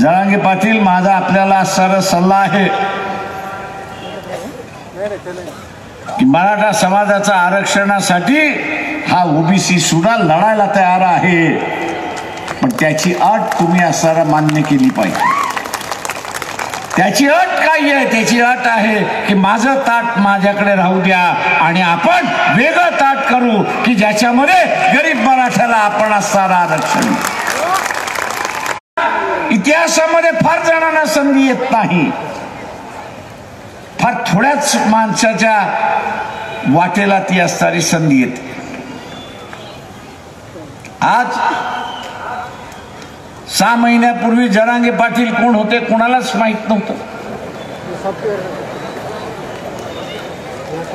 जरांगे पाटील माझा आपल्याला सारा सल्ला आहे. की मराठा समाजाचा आरक्षणासाठी हा ओबीसी सुद्धा लढायला तयार आहे. पण त्याची अट तुम्ही असणारा मान्य केली पाहिजे. त्याची अट काय आहे? त्याची अट आहे की माझं ताट माझ्याकडे राहू द्या आणि आपण वेगळं ताट करू की ज्याच्यामध्ये गरीब मराठ्याला आपण असणारं आरक्षण. इतिहासामध्ये फार जणांना संधी येत नाही. फार थोड्याच माणसाच्या वाटेला ती असणारी संधी येते. आज सहा महिन्यापूर्वी जरांगे पाटील कोण होते कोणालाच माहीत नव्हतं.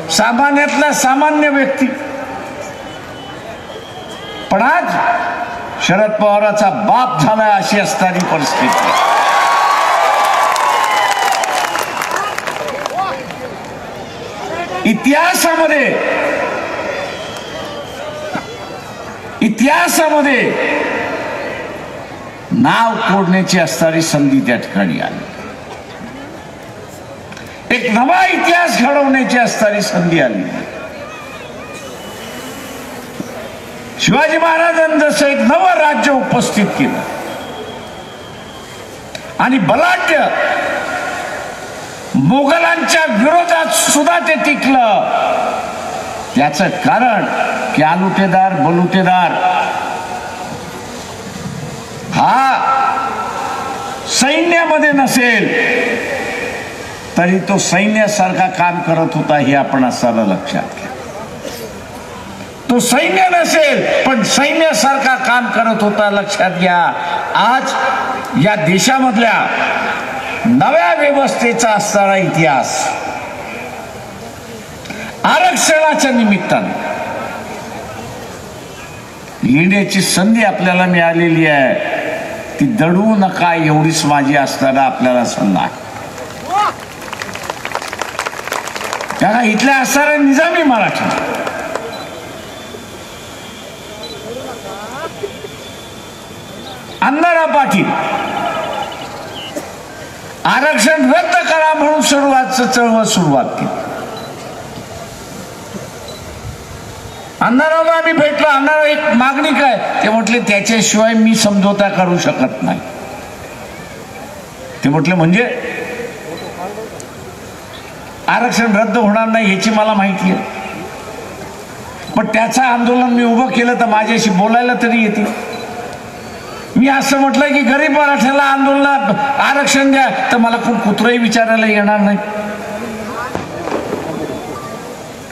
सामान्यातला सामान्य व्यक्ती. पण आज शरद पवाराचा बाप झाला अशी असणारी परिस्थिती. इतिहासामध्ये इतिहासामध्ये नाव कोडण्याची असणारी संधी त्या ठिकाणी आली. एक नवा इतिहास घडवण्याची असणारी संधी आली. शिवाजी महाराजांनी जसं एक उपस्थित केलं. आणि बलाढ्य मोगलांच्या विरोधात सुद्धा ते टिकलं. त्याचं कारण की आलुटेदार बलुटेदार हा सैन्यामध्ये नसेल तरी तो सैन्यासारखा काम करत होता हे आपण असायला लक्षात घ्या. तो सैन्य नसेल पण सैन्यासारखा काम करत होता लक्षात घ्या. आज या देशामधल्या नव्या व्यवस्थेचा असणारा इतिहास. आरक्षणाच्या निमित्तानं. येण्याची संधी आपल्याला मिळालेली आहे. ती दडवू नका एवढीच माझी असणारा आपल्याला सल्ला आहे. त्याला इथल्या असणाऱ्या निजामी मराठी. अण्णाराव पाटील. आरक्षण रद्द करा म्हणून सुरुवात चळवळ सुरुवात केली. अण्णारावला आम्ही भेटलो. अण्णाराव एक मागणी काय? ते म्हटले त्याच्याशिवाय मी समझोता करू शकत नाही. ते म्हटले म्हणजे? आरक्षण रद्द होणार नाही याची मला माहिती आहे. पण त्याचं आंदोलन मी उभं केलं तर माझ्याशी बोलायला तरी येते मी असं म्हटलं की गरीब मराठ्याला आंदोलनात आरक्षण द्या तर मला कोण कुत्रही विचारायला येणार नाही.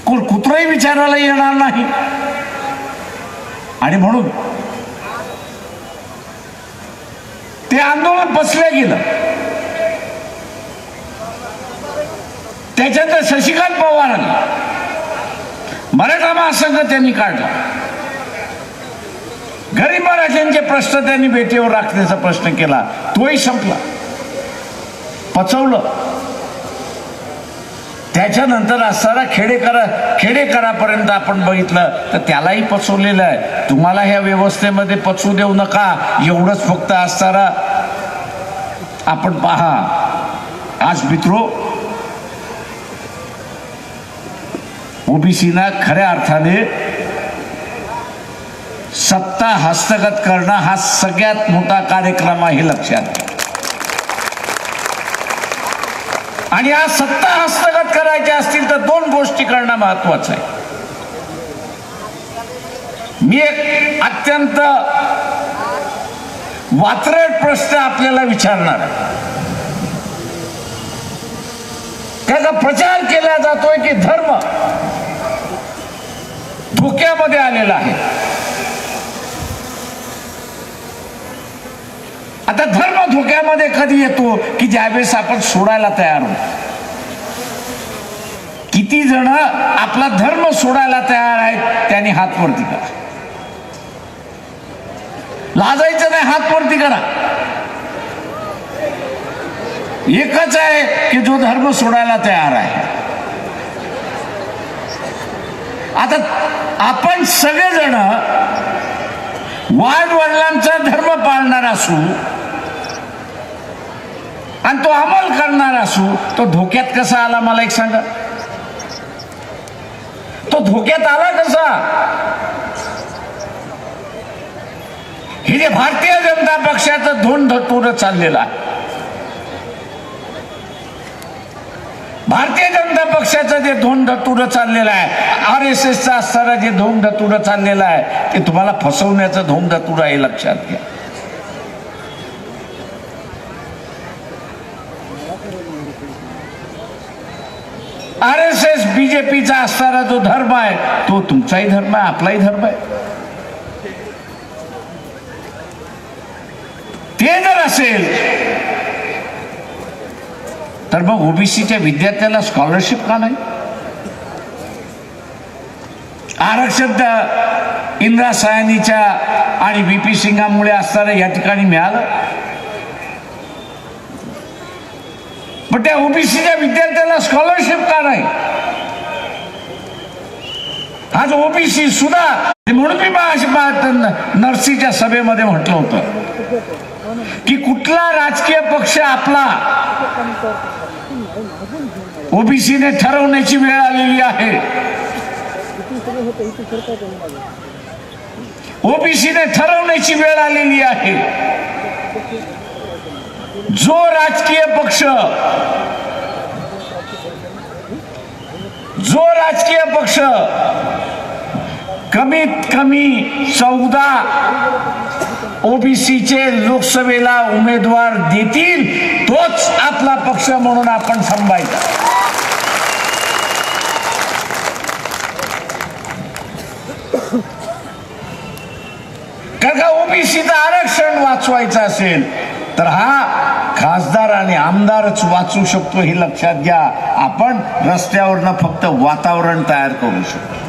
कोण कुत्रही विचारायला येणार नाही. आणि म्हणून ते आंदोलन बसलं गेलं. त्याच्यानंतर शशिकांत पवारांनी मराठा महासंघ त्यांनी काढला. गरीब मराठ्यांचे प्रश्न त्यांनी बेटीवर राखण्याचा प्रश्न केला. तोही संपला. पचवलं. त्याच्यानंतर असणारा खेडेकरा खेडेकरापर्यंत आपण बघितलं तर त्यालाही पचवलेलं आहे. तुम्हाला ह्या व्यवस्थेमध्ये पचवू देऊ नका. एवढंच फक्त असणारा आपण पहा. आज मित्रो ओबीसीना खऱ्या अर्थाने सत्ता हस्तगत करणं हा सगळ्यात मोठा कार्यक्रम आहे लक्षात आणि हा सत्ता हस्तगत करायच्या असतील तर दोन गोष्टी करणं महत्वाचं आहे. मी एक अत्यंत वात्रट प्रश्न आपल्याला विचारणार त्याचा प्रचार केला जातोय की धर्म? आलेला आहे. आता धर्म धोक्यामध्ये कधी येतो की ज्यावेळेस आपण सोडायला तयार होतो? किती जण आपला धर्म सोडायला तयार आहेत त्यांनी हात वरती करा. लाजायचं नाही हात वरती करा. एकच आहे की जो धर्म सोडायला तयार आहे. आता आपण सगळेजण वाढ वडिलांचा धर्म पाळणार असू आणि तो अंमल करणार असू तो धोक्यात कसा आला मला एक सांगा? तो धोक्यात आला कसा? हे जे भारतीय जनता पक्षाचं धोंड धतूर चाललेलं आहे. भारतीय जनता पक्षाचं जे धोंड धतुरं चाललेलं आहे आर एस एसचा असताना जे धोंड धतुरं चाललेलं आहे ते तुम्हाला फसवण्याचं धोंड धतुरं आहे लक्षात घ्या. आर एस एस बीजेपीचा असणारा जो धर्म आहे तो तुमचाही धर्म आहे आपलाही धर्म आहे. ते जर असेल तर मग ओबीसीच्या विद्यार्थ्याला स्कॉलरशिप का नाही? आरक्षण तर इंदिरा सायनीच्या आणि व्ही पी सिंगामुळे असताना या ठिकाणी मिळालं. पण त्या ओबीसीच्या विद्यार्थ्याला स्कॉलरशिप का नाही? आज ओबीसी सुद्धा म्हणून मी नर्सीच्या सभेमध्ये म्हटलं होतं की कुठला राजकीय पक्ष आपला ओबीसीने ठरवण्याची वेळ आलेली आहे. ओबीसीने ठरवण्याची वेळ आलेली आहे. जो राजकीय पक्ष जो राजकीय पक्ष कमीत कमी चौदा ओबीसीचे लोकसभेला उमेदवार देतील तोच आपला पक्ष म्हणून आपण थांबायचा. का ओबीसीचं आरक्षण वाचवायचं असेल तर हा खासदार आणि आमदारच वाचू शकतो हे लक्षात घ्या. आपण रस्त्यावरनं फक्त वातावरण तयार करू शकतो.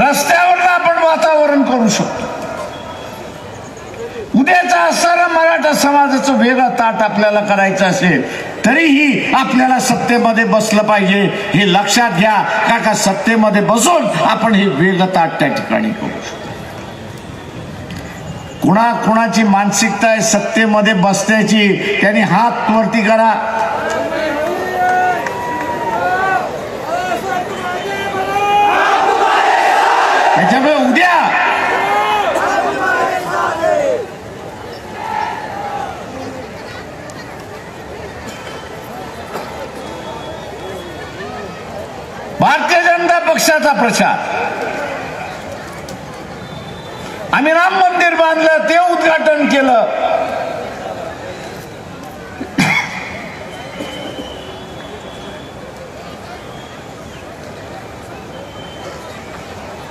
रस्त्यावरनं आपण वातावरण करू शकतो. उद्याचा असणारा मराठा समाजाचं वेगळा ताट आपल्याला करायचं असेल तरीही आपल्याला सत्तेमध्ये बसलं पाहिजे हे लक्षात घ्या. का का सत्तेमध्ये बसून आपण हे वेगळं ताट त्या ठिकाणी करू शकतो. कुणा कुणाची मानसिकता आहे सत्तेमध्ये बसण्याची त्यांनी हात वरती करा त्याच्यामुळे उद्या भारतीय जनता प्रचार. आम्ही राम मंदिर बांधलं ते उद्घाटन केलं.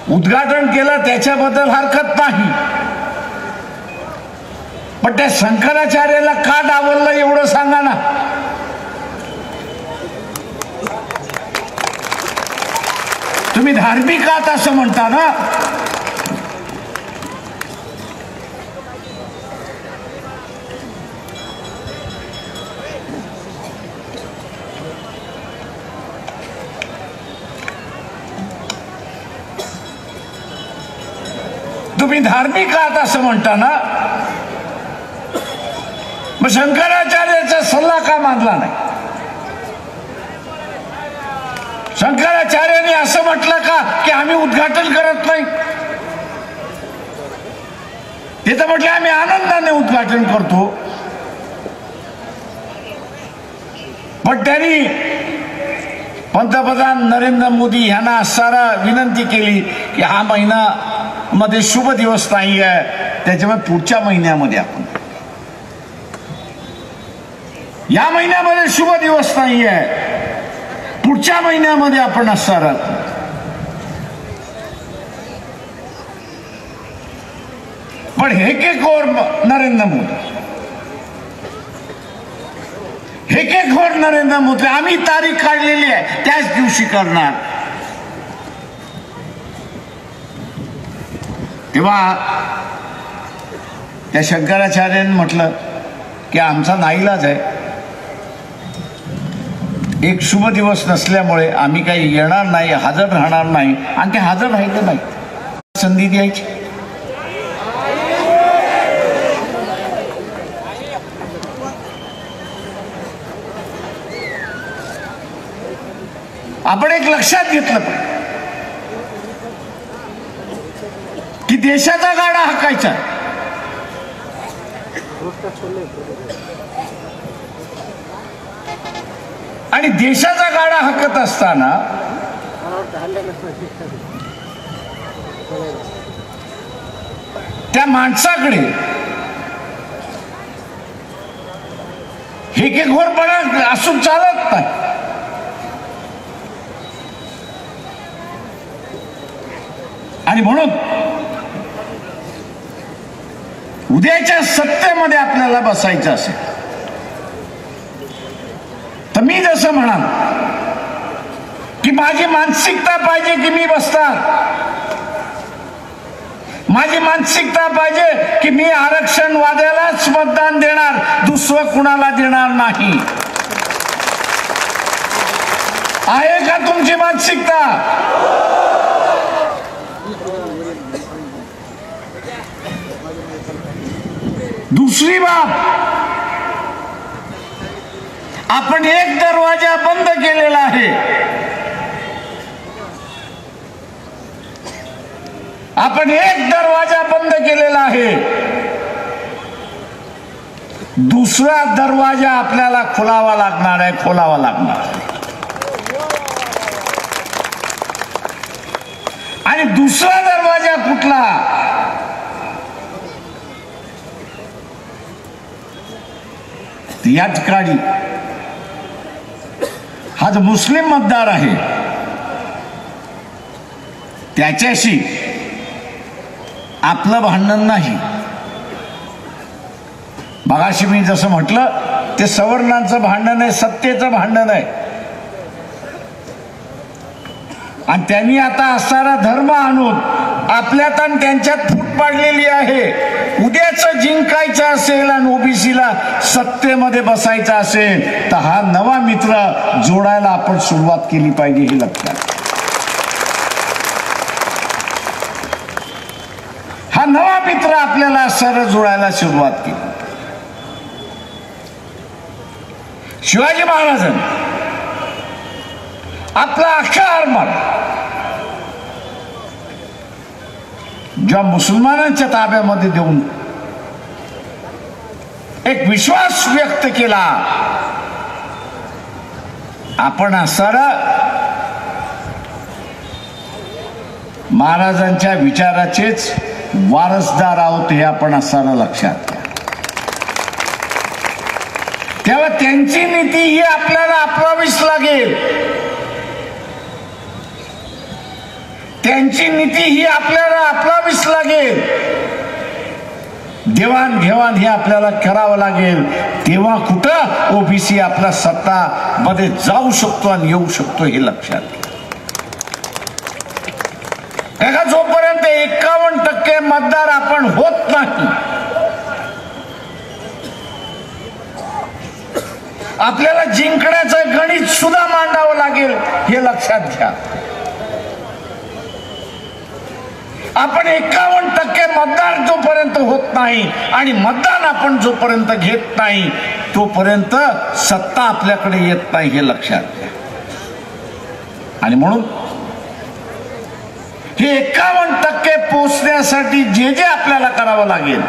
उद्घाटन केलं त्याच्याबद्दल हरकत नाही. पण त्या शंकराचार्याला का डावललं एवढं सांगा ना. तुम्ही धार्मिक आहात असं म्हणता ना? तुम्ही धार्मिक आहात असं म्हणता ना? मग शंकराचार्याचा सल्ला का मानला नाही? शंकराचार्यांनी असं म्हटलं का की आम्ही उद्घाटन करत नाही? ते तर म्हटले आम्ही आनंदाने उद्घाटन करतो. पण त्यांनी पंतप्रधान नरेंद्र मोदी यांना सारा विनंती केली की हा महिना मध्ये शुभ दिवस नाही आहे त्याच्यामुळे पुढच्या महिन्यामध्ये आपण. या महिन्यामध्ये शुभ दिवस नाही आहे. पुढच्या महिन्यामध्ये आपण असणार आहोत. पण हे के कोर नरेंद्र मोदी? हे के खोर नरेंद्र मोदी? आम्ही तारीख काढलेली आहे त्याच दिवशी करणार. तेव्हा त्या शंकराचार्याने म्हटलं की आमचा नाईलाज आहे. एक शुभ दिवस नसल्यामुळे आम्ही काही येणार नाही हजर राहणार नाही. आणि ते हजर राहायचं नाही संधी द्यायची. आपण एक लक्षात घेतलं पाहिजे. की देशाचा गाडा हाकायचा. आणि देशाचा गाडा हाकत असताना त्या माणसाकडे हे एक घोरपणा असून चालत नाही. आणि म्हणून उद्याच्या सत्तेमध्ये आपल्याला बसायचं असेल. मी जसं म्हणाल की माझी मानसिकता पाहिजे की मी बसता माझी मानसिकता पाहिजे की मी आरक्षण वाद्यालाच मतदान देणार दुसरं कुणाला देणार नाही. आहे का तुमची मानसिकता? दुसरी बाब आपण एक दरवाजा बंद केलेला आहे. आपण एक दरवाजा बंद केलेला आहे. दुसरा दरवाजा आपल्याला खोलावा लागणार आहे खोलावा लागणार. आहे. आणि दुसरा दरवाजा कुठला? या ठिकाणी हा जो मुस्लिम मतदार आहे त्याच्याशी आपलं भांडण नाही. मगाशी मी जसं म्हटलं ते सवर्णांचं भांडण आहे सत्तेचं भांडण आहे. आणि त्यांनी आता असणारा धर्म आणून आपल्यात आणि त्यांच्यात फूट पाडलेली आहे. उद्याच जिंकायचं असेल आणि ओबीसीला सत्तेमध्ये बसायचं असेल तर हा नवा मित्र जोडायला आपण सुरुवात केली पाहिजे हे लक्षात. हा नवा मित्र आपल्याला सर जोडायला सुरुवात केली. शिवाजी महाराजांनी आपला अख्खा आरमार ज्या मुसलमानांच्या ताब्यामध्ये देऊन एक विश्वास व्यक्त केला आपण असणारा महाराजांच्या विचाराचेच वारसदार आहोत हे आपण असणारा लक्षात घ्या. तेव्हा त्यांची नीती ही आपल्याला अपरावीच लागेल. त्यांची नीती ही आपल्याला आपलावीच लागेल. देवाणघेवाण हे आपल्याला करावं लागेल. तेव्हा कुठं ओबीसी आपला सत्ता मध्ये जाऊ शकतो आणि येऊ शकतो हे लक्षात घ्या. का जोपर्यंत एकावन्न टक्के मतदार आपण होत नाही आपल्याला जिंकण्याचं गणित सुद्धा मांडावं लागेल हे लक्षात घ्या. आपण एकावन्न टक्के मतदार जोपर्यंत होत नाही आणि मतदान आपण जोपर्यंत घेत नाही तोपर्यंत सत्ता आपल्याकडे येत नाही हे लक्षात घ्या. आणि म्हणून हे एकावन्न टक्के पोचण्यासाठी जे जे आपल्याला करावं लागेल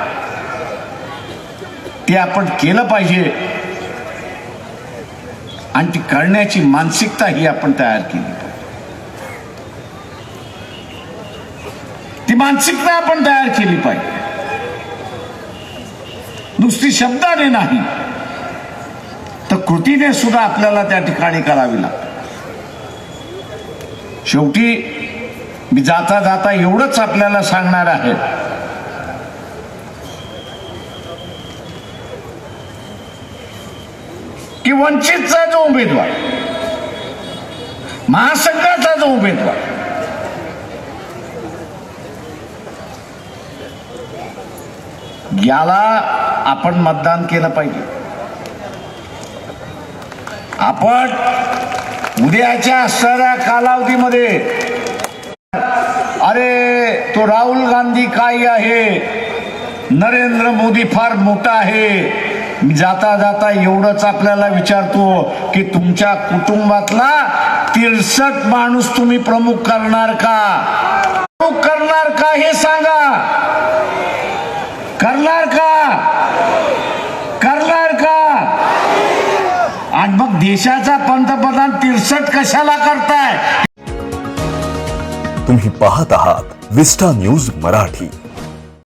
ते आपण केलं पाहिजे. आणि ती करण्याची मानसिकता ही आपण तयार केली पाहिजे. ती मानसिकता आपण तयार केली पाहिजे. नुसती शब्दाने नाही. तर कृतीने सुद्धा आपल्याला त्या ठिकाणी करावी लागते. शेवटी मी जाता जाता एवढंच आपल्याला सांगणार आहे. की वंचितचा जो उमेदवार महासंघाचा जो उमेदवार याला आपण मतदान केलं पाहिजे. आपण उद्याच्या असणाऱ्या कालावधीमध्ये अरे तो राहुल गांधी काय आहे? नरेंद्र मोदी फार मोठा आहे. मी जाता जाता एवढंच आपल्याला विचारतो की तुमच्या कुटुंबातला तिरसट माणूस तुम्ही प्रमुख करणार का? प्रमुख करणार का हे सांगा. करणार का? करणार का? आणि मग देशाचा पंतप्रधान तिरसट कशाला करताय? तुम्ही पाहत आहात विस्टा न्यूज मराठी.